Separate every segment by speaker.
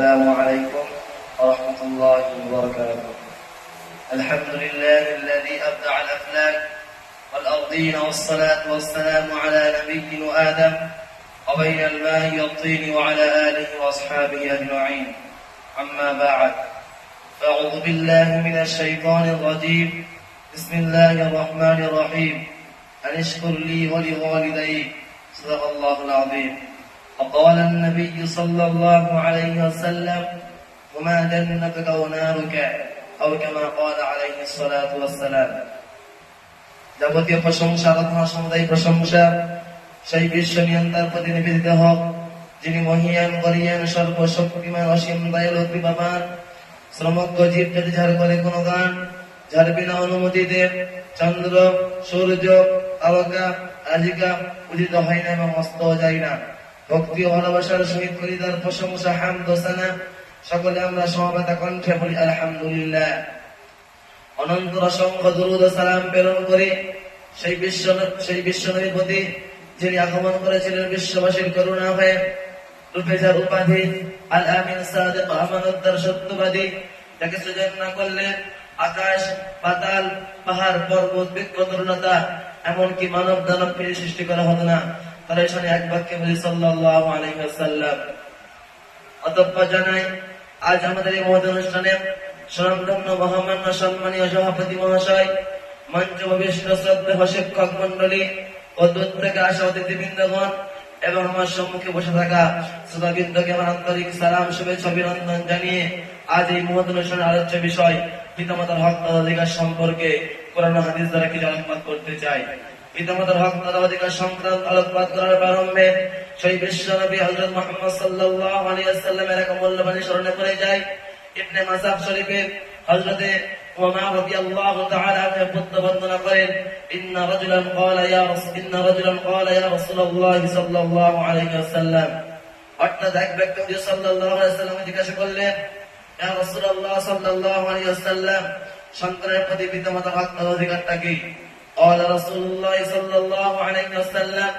Speaker 1: السلام عليكم ورحمة الله وبركاته. الحمد لله الذي أبدع الأفلاك والأرضين والصلاة والسلام على نبي وآدم وبين الماء والطين وعلى آله وأصحابه أجمعين. أما بعد فأعوذ بالله من الشيطان الرجيم. بسم الله الرحمن الرحيم. أن اشكر لي ولوالديك صدق الله العظيم. وقال النبي صلى الله عليه وسلم وما جنتك ونارك أو كما قال عليه الصلاة والسلام যাবতীয় প্রশংসা আরাধনা সমুদায় প্রশংসা সেই বিশ্ব নিয়ন্তার প্রতি নিবেদিত হোক যিনি মহিয়ান গরিয়ান সর্বশক্তিমান অসীম দয়ালু কৃপাবান শ্রমজ্ঞ জীব যদি ঝাড় করে কোন গান যার বিনা অনুমতিতে চন্দ্র সূর্য তারকা আজিকা উদিত হয় না এবং অস্ত যায় না ভক্তি ভালোবাসার সহিত করি প্রশংসা হাম দোসানা সকলে আমরা সমবেতা কণ্ঠে বলি, আলহামদুলিল্লাহ। অনন্ত অসংখ্য দুরুদ সালাম প্রেরণ করে সেই বিশ্ব, সেই বিশ্বনবীর প্রতি যিনি আগমন করেছিলেন বিশ্ববাসীর করুণা হয়ে রূপে যার উপাধি, আল আমিন সত্যবাদী, যাকে সৃজন না করলে আকাশ, পাতাল, পাহাড়, পর্বত বৃক্ষ এমনকি মানব দানব ফিরে সৃষ্টি করা হতো না। এক বাক্যে বলি অতঃপর জানাই আজ আমাদের এই অনুষ্ঠানে মহামান্য, সম্মানীয় সভাপতি মহাশয় মঞ্চ শ্রদ্ধা শিক্ষক মন্ডলী ও দূর থেকে আসা অতিথিবৃন্দগণ এবং আমার সম্মুখে বসে থাকা শ্রোতাবৃন্দকে আমার আন্তরিক সালাম, শুভেচ্ছা, অভিনন্দন জানিয়ে আজ এই মহৎ অনুষ্ঠানের আলোচ্য বিষয় পিতামাতার হক অধিকার সম্পর্কে কোরআন ও হাদিস দ্বারা কিছু আলোকপাত করতে চাই। পিতামাতার হক তথা অধিকার সংক্রান্ত আলোকপাত করার প্রারম্ভে সেই হযরত মুহাম্মদ এক মূল্যবান স্মরণে পড়ে যায়। ইবনে মাসাব শরীফের হযরতে এক ব্যক্তি সন্তানের প্রতি পিতামাতার হক অধিকারটা কি? قال رسول الله صلى الله عليه وسلم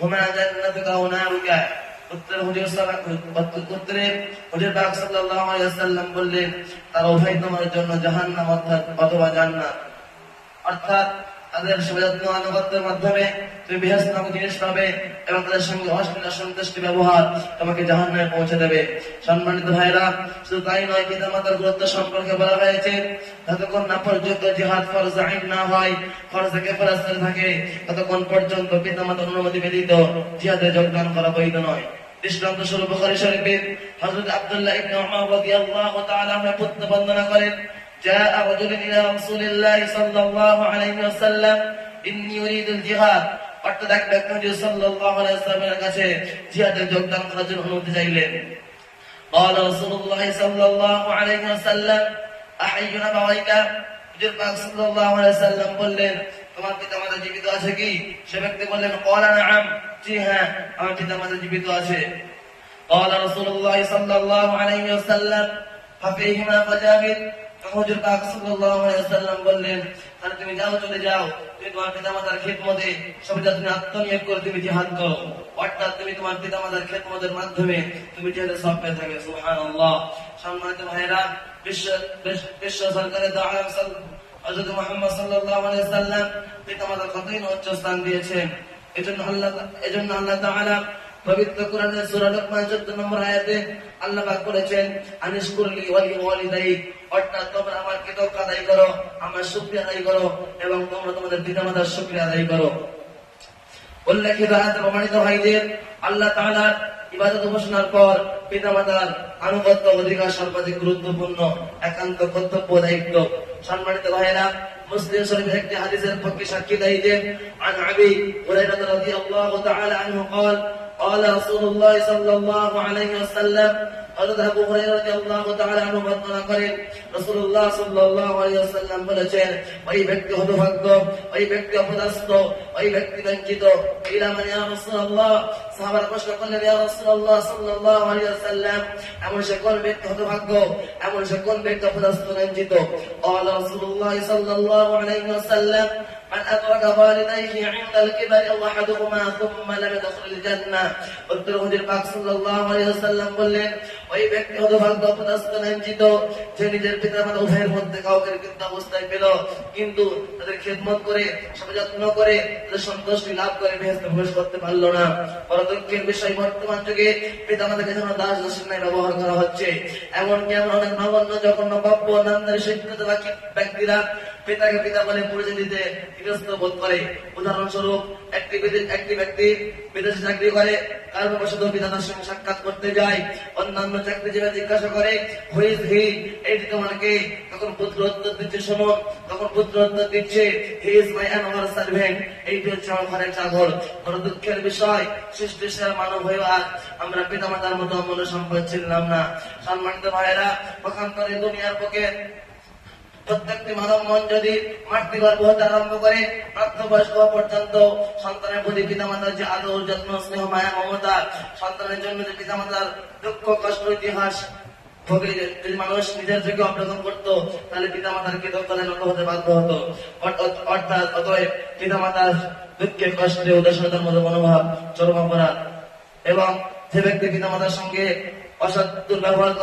Speaker 1: هما جنتك ونارك উত্তর হুজুর সাল্লাল্লাহু উত্তরে হুজুর পাক সাল্লাল্লাহু আলাইহি ওয়াসাল্লাম বললেন তার উভয় তোমার জন্য জাহান্নাম অর্থাৎ অথবা জান্নাত অর্থাৎ তাদের সুবিধাত্ম আনুগত্যের মাধ্যমে তুমি বিহাস নামক জিনিস পাবে এবং তাদের সঙ্গে অশ্লীল অসন্তুষ্টি ব্যবহার তোমাকে জাহান্নামে পৌঁছে দেবে। সম্মানিত ভাইরা শুধু তাই নয় পিতা মাতার গুরুত্ব সম্পর্কে বলা হয়েছে, যতক্ষণ না পর্যন্ত জিহাদ ফরজ আইন না হয়, ফরজ ফরজ থাকে, ততক্ষণ পর্যন্ত পিতা মাতার অনুমতি ব্যতীত জিহাদে যোগদান করা বৈধ নয়। দৃষ্টান্ত স্বরূপ শরীফে হযরত আব্দুল্লাহ ইবনে উমর রাদিয়াল্লাহু তাআলা পুত্র বর্ণনা করেন। جاء رجل إلى رسول الله صلى الله عليه وسلم إني أريد الجهاد অর্থাৎ এক ব্যক্তি নবী সাল্লাল্লাহু আলাইহি ওয়াসাল্লামের কাছে জিহাদে যোগদান করার জন্য অনুমতি চাইলেন قال رسول الله صلى الله عليه وسلم أحي أبويك হুজুর পাক সাল্লাল্লাহু আলাইহি ওয়াসাল্লাম বললেন তোমার পিতামাতা জীবিত আছে কি সে ব্যক্তি বললেন ক্বালা নাআম জি হ্যাঁ আমার পিতামাতা জীবিত আছে قال رسول الله صلى الله عليه وسلم ففيهما فجاهد হুজুর পাক সাল্লাল্লাহু আলাইহি ওয়াসাল্লাম বললেন, তাহলে তুমি যাও, চলে যাও। তুমি তোমার পিতামাতার খেদমতে সবিতা তুমি আত্মনিয়োগ করে তুমি জিহাদ করো। অর্থাৎ তুমি তোমার পিতামাতার খেদমতের মাধ্যমে তুমি জিহাদের সব পেয়ে থাকবে। সুবহানাল্লাহ। সম্মানিত ভাইরা বিশ্ব- বিশ্ব সরকারের দাওয়াত হযরত মুহাম্মদ সাল্লাল্লাহু আলাইহি ওয়াসাল্লাম পিতামাতার কতই উচ্চ স্থান দিয়েছেন। এজন্য আল্লাহ এজন্য আল্লাহ তাআলা পবিত্র কোরআনের সূরা লোকমান 14 নম্বর আয়াতে আল্লাহ পাক বলেছেন, আনিশকুরলি ওয়ালি ওয়ালিদাইক। অর্থাৎ তোমরা আমার কৃতজ্ঞতা আদায় করো আমার শুকরিয়া আদায় করো এবং তোমরা তোমাদের পিতামাতার শুকরিয়া আদায় করো উল্লেখিত আয়াতে প্রমাণিত হয় যে আল্লাহ তাআলার ইবাদত ঘোষণার পর পিতামাতার আনুগত্য অধিকার সর্বাধিক গুরুত্বপূর্ণ একান্ত কর্তব্য দায়িত্ব সম্মানিত ভাইয়েরা মুসলিম শরীফের একটি হাদিসের পক্ষে সাক্ষী দেয় যে عن ابي هريره رضي الله تعالى عنه قال قال رسول الله صلى الله عليه وسلم হযরত আবু হুরায়রা রাদিয়াল্লাহু তাআলা আনহু বর্ণনা করেন রাসূলুল্লাহ সাল্লাল্লাহু আলাইহি ওয়াসাল্লাম বলেছেন ওই ব্যক্তি হতভাগ্য ওই ব্যক্তি অপদস্থ ওই ব্যক্তি বঞ্চিত ইলা মান ইয়া রাসূলুল্লাহ সাহাবারা প্রশ্ন করলেন ইয়া রাসূলুল্লাহ সাল্লাল্লাহু আলাইহি ওয়াসাল্লাম এমন সে কোন ব্যক্তি হতভাগ্য এমন সে কোন ব্যক্তি অপদস্থ বঞ্চিত قال رسول الله صلى الله عليه وسلم من أدرك والديه عند الكبر أو أحدهما ثم لم يدخل الجنة উত্তর হুজুর পাক সাল্লাল্লাহু আলাইহি ওয়াসাল্লাম বললেন ওই ব্যক্তি হতভাগ্য অপদস্থ লাঞ্ছিত যে নিজের পিতা মাতা উভয়ের মধ্যে কাউকে কিন্তু অবস্থায় পেল কিন্তু তাদের খেদমত করে সব যত্ন করে তাদের সন্তুষ্টি লাভ করে বেহেস্তে প্রবেশ করতে পারলো না বড় দুঃখের বিষয় বর্তমান যুগে পিতা মাতাকে যেন দাস দাসের ন্যায় ব্যবহার করা হচ্ছে এমনকি এমন অনেক নগণ্য যখন নবাব্য নামদারি শিক্ষিত বাকি ব্যক্তিরা পিতাকে পিতা বলে পরিচয় দিতে বিরস্ত বোধ করে। উদাহরণস্বরূপ, একটি একটি ব্যক্তি বিদেশে চাকরি করে কারণবশত পিতা তার সঙ্গে সাক্ষাৎ করতে যায়। অন্যান্য জিজ্ঞাসা করে দুঃখের বিষয় মানব হয়ে মতো অমূল্য সম্পদ ছিলাম না। সম্মানিত ভাইয়েরা দুনিয়ার পক্ষে প্রত্যেকটি মানব মন যদি মাতৃ গর্ভ হতে আরম্ভ করে, প্রাপ্তবয়স্ক পর্যন্ত সন্তানের প্রতি পিতামাতার যে আদর, যত্ন, স্নেহ, মায়া, মমতা, সন্তানের জন্য যে পিতামাতার দুঃখ, কষ্ট, ইতিহাস যদি মানুষ নিজের থেকে অবলোকন করতো, তাহলে পিতামাতার কৃতজ্ঞতা নত হতে বাধ্য হতো? অর্থাৎ- অতএব পিতামাতার দুঃখে, কষ্টে, উদাসীনতার মতো মনোভাব চরম অপরাধ। এবং যে ব্যক্তি পিতামাতার সঙ্গে অসৎ দুর্ব্যবহার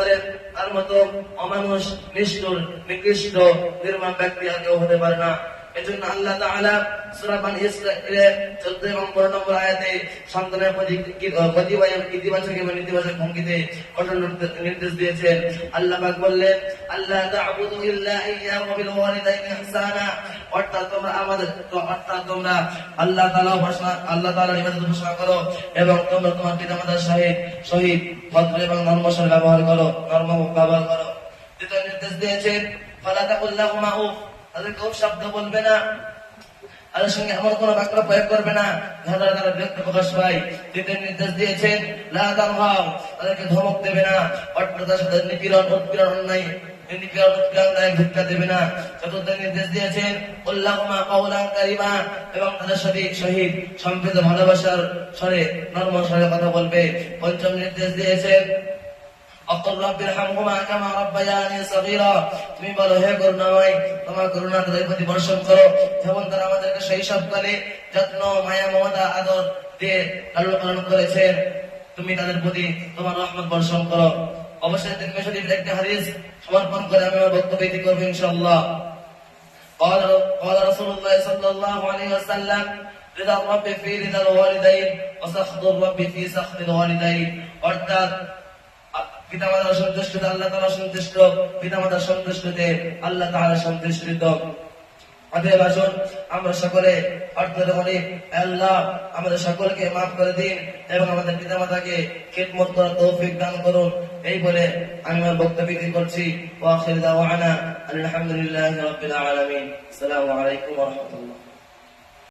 Speaker 1: তার মতো অমানুষ নিষ্ঠুর নিকৃষ্ট নির্মাণ ব্যক্তি কেউ হতে পারে না। এজন্য আল্লাহ তাআলা সূরা বানি ইসরাঈলে 14 এবং 15 নম্বর আয়াতে সন্তানের প্রতি ইতিবাচক এবং নেতিবাচক ভঙ্গিতে কঠোর নির্দেশ দিয়েছেন। আল্লাহ পাক বললেন আল্লাহ তা'বুদু ইল্লা ইয়্যাহু ওয়া বিল ওয়ালিদাইনি অর্থাৎ তোমরা আমাদের অর্থাৎ তোমরা আল্লাহ তাআলা উপাসনা আল্লাহ তাআলার ইবাদত উপাসনা করো এবং তোমরা তোমার পিতামাতার সহিত সহিত ভদ্র এবং নর্মসর ব্যবহার করো, নর্ম ব্যবহার করো। দ্বিতীয় নির্দেশ দিয়েছেন, ফালা তাকুল্লাহুমা উফ। তাদেরকে উফ শব্দ বলবে না। তাদের সঙ্গে এমন কোন বাক্য প্রয়োগ করবে না তারা বিরক্ত প্রকাশ পায়। তৃতীয় নির্দেশ দিয়েছেন, লা তানহাও তাদেরকে ধমক দেবে না। অর্থাৎ তাদের নিপীড়ন, উৎপীড়ন দেবে না। নির্দেশ দিয়েছেন এবং তাদের ভালোবাসার স্বরে কথা বলবে। পঞ্চম নির্দেশ দিয়েছেন তুমি বলো হে করুণাময় তোমার করুণা তাদের প্রতি বর্ষণ করো যেমন তারা আমাদেরকে শৈশবকালে যত্ন মায়া মমতা আদর দিয়ে লালন পালন করেছেন তুমি তাদের প্রতি তোমার রহমত বর্ষণ করো অবশ্যই দেখবে শরীফ একটি হাদিস সমর্পণ করে আমি আমার বক্তব্য ইতি করবো ইনশাআল্লাহ قال قال رسول الله صلى الله عليه وسلم رضا الرب في رضا الوالدين وسخط الرب في سخط الوالدين অর্থাৎ পিতামাতার সন্তুষ্ট আল্লাহ তাআলা সন্তুষ্ট, পিতামাতার সন্তুষ্টতে আল্লাহ তাআলা সন্তুষ্ট অতএব আসুন, আমরা সকলে অর্থ করি আল্লাহ আমাদের সকলকে মাফ করে দিন এবং আমাদের পিতামাতাকে খেদমত করার তৌফিক দান করুন। এই বলে আমি আমার বক্তব্য করছি। ওয়া আখির দাওয়ানা আলহামদুলিল্লাহি রাব্বিল আলামিন। আসসালামু আলাইকুম ওয়া রাহমাতুল্লাহ।